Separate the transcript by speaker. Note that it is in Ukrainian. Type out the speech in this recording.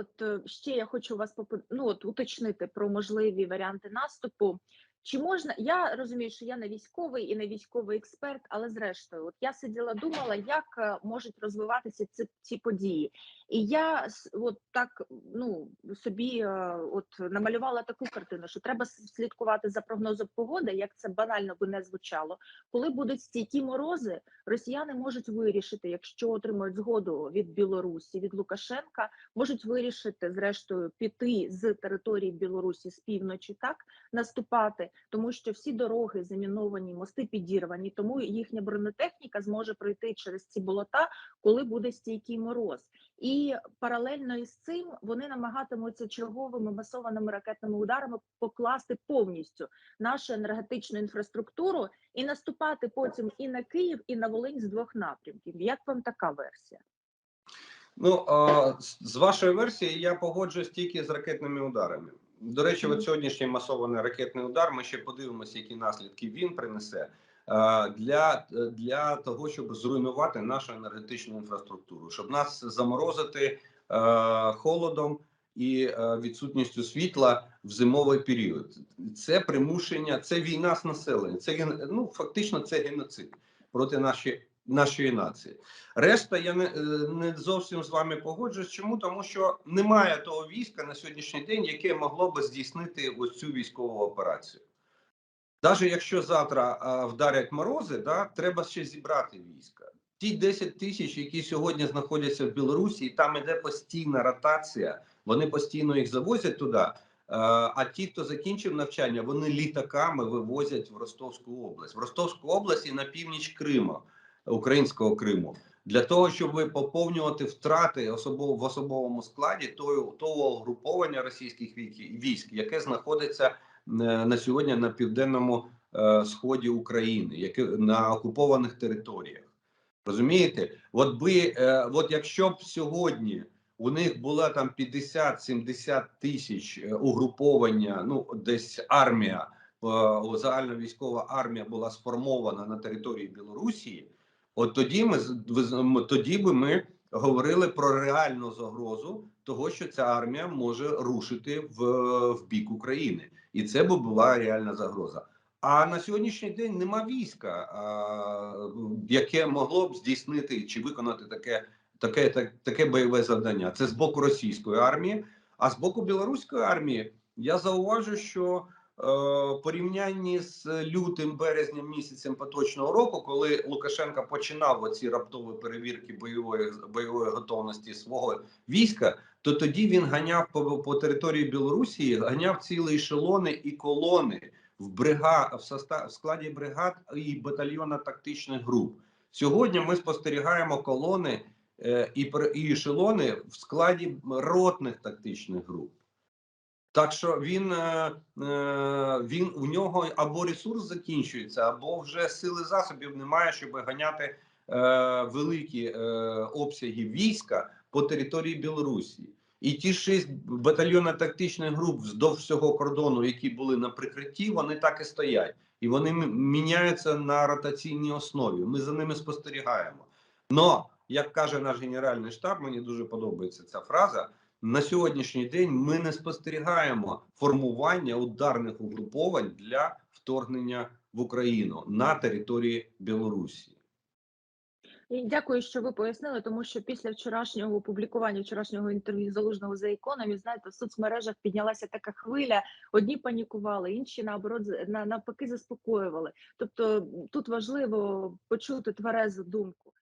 Speaker 1: от е, ще я хочу вас попи- ну, от, уточнити про можливі варіанти наступу. Чи можна, я розумію, що я не військовий і не військовий експерт, але зрештою, от я сиділа, думала, як е, можуть розвиватися ці, ці події. І я от так ну собі е, от намалювала таку картину, що треба слідкувати за прогнозом погоди, як це банально би не звучало. Коли будуть стійкі морози, росіяни можуть вирішити, якщо отримують згоду від Білорусі, від Лукашенка, можуть вирішити зрештою піти з території Білорусі з півночі, так наступати, тому що всі дороги заміновані, мости підірвані, тому їхня бронетехніка зможе пройти через ці болота, коли буде стійкий мороз. І паралельно із цим вони намагатимуться черговими масованими ракетними ударами покласти повністю нашу енергетичну інфраструктуру і наступати потім і на Київ, і на Волинь з двох напрямків. Як вам така версія?
Speaker 2: Ну а, з- вашої версії я погоджуюсь тільки з ракетними ударами. До речі, от сьогоднішній масований ракетний удар. Ми ще подивимося, які наслідки він принесе для, для того, щоб зруйнувати нашу енергетичну інфраструктуру, щоб нас заморозити холодом і відсутністю світла в зимовий період. Це примушення, це війна з населенням. Це ну фактично це геноцид проти нашої нашої нації. Решта я не, е, не зовсім з вами погоджуюсь. Чому? Тому що немає того війська на сьогоднішній день, яке могло би здійснити ось цю військову операцію. Навіть якщо завтра а, вдарять морози, да, треба ще зібрати війська. Ті 10 тисяч, які сьогодні знаходяться в Білорусі, і там іде постійна ротація, вони постійно їх завозять туди. А, а ті, хто закінчив навчання, вони літаками вивозять в Ростовську область. В Ростовську область і на північ Криму, українського Криму, для того, щоб поповнювати втрати особово в особовому складі того, того угруповання російських військ, яке знаходиться е, на сьогодні на південному е, сході України, яке на окупованих територіях. Розумієте, от би, е, от якщо б сьогодні у них була там 50-70 тисяч угруповання, ну десь армія, е, загальна військова армія була сформована на території Білорусі, от тоді ми тоді би ми говорили про реальну загрозу того, що ця армія може рушити в, в бік України, і це би була реальна загроза. А на сьогоднішній день нема війська, а, яке могло б здійснити чи виконати таке, таке, так, таке бойове завдання. Це з боку російської армії. А з боку білоруської армії я зауважу, що порівнянні з лютим березнем місяцем поточного року, коли Лукашенко починав оці раптові перевірки бойової бойової готовності свого війська, то тоді він ганяв по, по території Білорусі, ганяв цілі ешелони і колони в брига в состав в складі бригад і батальйона тактичних груп. Сьогодні ми спостерігаємо колони е, і, і ешелони в складі ротних тактичних груп. Так що він, е, е, він у нього або ресурс закінчується, або вже сили засобів немає, щоб ганяти е, великі обсяги війська по території Білорусі. І ті шість батальйонів тактичних груп вздовж всього кордону, які були на прикритті, вони так і стоять, і вони міняються на ротаційній основі. Ми за ними спостерігаємо. Но як каже наш генеральний штаб, мені дуже подобається ця фраза. На сьогоднішній день ми не спостерігаємо формування ударних угруповань для вторгнення в Україну на території Білорусі.
Speaker 1: Дякую, що ви пояснили, тому що після вчорашнього опублікування вчорашнього інтерв'ю залужного за економі, знаєте, в соцмережах піднялася така хвиля. Одні панікували, інші наоборот на навпаки заспокоювали. Тобто тут важливо почути тверезу думку